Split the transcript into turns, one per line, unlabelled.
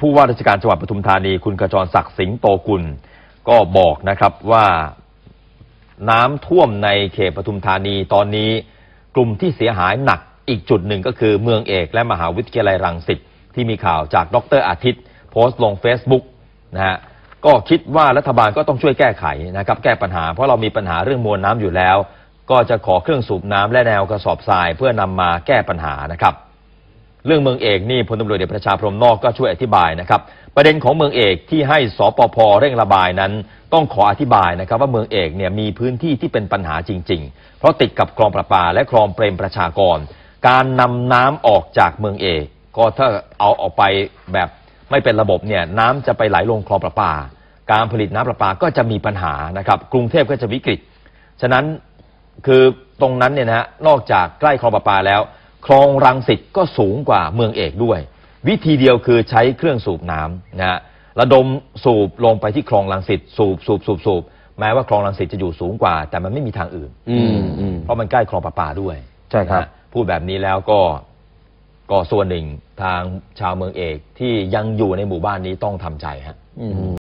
ผู้ว่าราชการจังหวัดปทุมธานีคุณขจรศักดิ์สิงห์โตกุล ก็บอกนะครับว่าน้ำท่วมในเขตปทุมธานีตอนนี้กลุ่มที่เสียหายหนักอีกจุดหนึ่งก็คือเมืองเอกและมหาวิทยาลัยรังสิตที่มีข่าวจากดรอาทิตย์ โพสต์ลง Facebook นะฮะก็คิดว่ารัฐบาลก็ต้องช่วยแก้ไขนะครับ แก้ปัญหาเพราะเรามีปัญหาเรื่องมวลน้ำอยู่แล้ว ก็จะขอเครื่องสูบน้ำและแนวกระสอบทรายเพื่อนำมาแก้ปัญหานะครับ เรื่องเมืองเอกนี่พลตำรวจเอกประชาพรมนอกก็ช่วยอธิบายนะครับ ประเด็นของเมืองเอกที่ให้สปพเร่งระบายนั้น ต้องขออธิบายนะครับ ว่าเมืองเอกเนี่ยมีพื้นที่ที่เป็นปัญหาจริง ๆ เพราะติดกับคลองประปาและคลองเปรมประชากร การนำน้ำออกจากเมืองเอก ก็ถ้าเอาออกไปแบบไม่เป็นระบบเนี่ยน้ำจะไปไหลลงคลองประปา การผลิตน้ำประปาก็จะมีปัญหานะครับ กรุงเทพก็จะวิกฤต ฉะนั้นคือตรงนั้นเนี่ยนะฮะนอกจากใกล้คลองประปาแล้ว คลองรังสิตก็สูงกว่าเมืองเอกด้วย วิธีเดียวคือใช้เครื่องสูบน้ำนะฮะระดมสูบลงไปที่คลองรังสิตสูบสูบสูบสูบแม้ว่าคลองรังสิตจะอยู่สูงกว่า แต่มันไม่มีทางอื่น
อืมอืม
เพราะมันใกล้คลองประปาด้วย
ใช่ครับ
นะฮะพูดแบบนี้แล้วก็ก็ส่วนหนึ่งทางชาวเมืองเอกที่ยังอยู่ในหมู่บ้านนี้ต้องทำใจฮะ
อืม